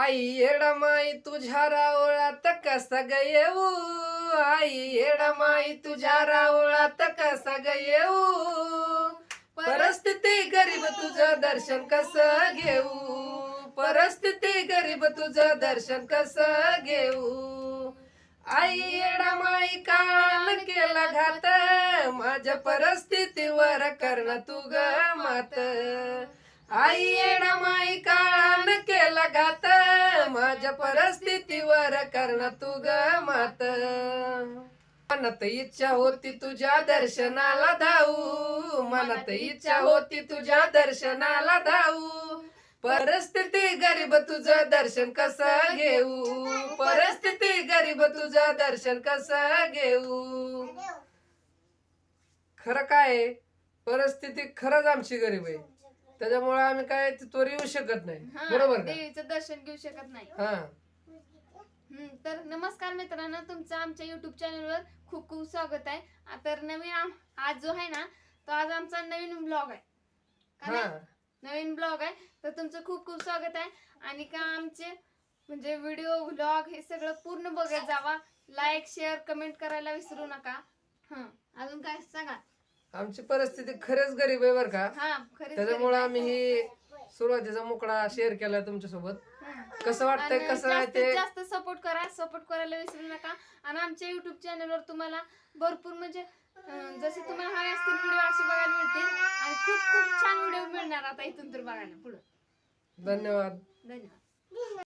आई येडा माई तुझ्या रावळात कसा ग येऊ? आई येडा माई तुझ्या रावळात कसा ग येऊ? परिस्थिती गरीब तुझं दर्शन कस घेऊ? परिस्थिती गरीब तुझं दर्शन कस घेऊ? आई येडा माई कान केला घात माझ्या परिस्थितीवर कर्ण तू ग मात. आई येडा माई कान केला घात माझ्या परिस्थितीवर कर्ण तू ग मात. मनात इच्छा होती तुझ्या दर्शनाला धावू. मनात इच्छा होती तुझ्या दर्शनाला धावू. परिस्थिती गरीब तुझं दर्शन कसं घेऊ? परिस्थिती गरीब तुझं दर्शन कसं घेऊ? खरं काय परिस्थिती खरंच आमची गरीब आहे. त्याच्यामुळे आम्ही काय तिथवर येऊ शकत नाही. हा, बरोबर का? देवीचं दर्शन घेऊ शकत नाही. हा. हम्म, तर नमस्कार मित्रांनो तुमचं आमच्या युट्यूब चॅनलवर खूप खूप स्वागत आहे. आ, तर नवीन आम- आज जो आहे ना तो आज आमचा नवीन ब्लॉग आहे. का हा. नाही? नवीन ब्लॉग आहे. तर तुमचं खूप खूप स्वागत आहे. आणि का आमचे म्हणजे व्हिडिओ व्लॉग हे सगळं पूर्ण बघत जावा. लाईक शेअर कमेंट करायला विसरू नका. हं अजून काय? आमची परिस्थिती खरंच गरीब आहे बरं का. हा खरेच त्याच्यामुळे आम्ही ही सुरुवातीचा मोकळा शेअर केला तुमच्यासोबत. हं. कसं वाटतंय? आणि कसं आहे जास्तीत ते? जास्त सपोर्ट करा. सपोर्ट करायला विसरू नका. आणि आमच्या युट्यूब चॅनलवर तुम्हाला भरपूर म्हणजे अं, जसे तुम्हाला हवे असतील व्हिडिओ असे बघायला मिळतील. आणि खूप खूप छान व्हिडिओ मिळणार आता इथून तर बघायला पुढं. धन्यवाद. धन्यवाद.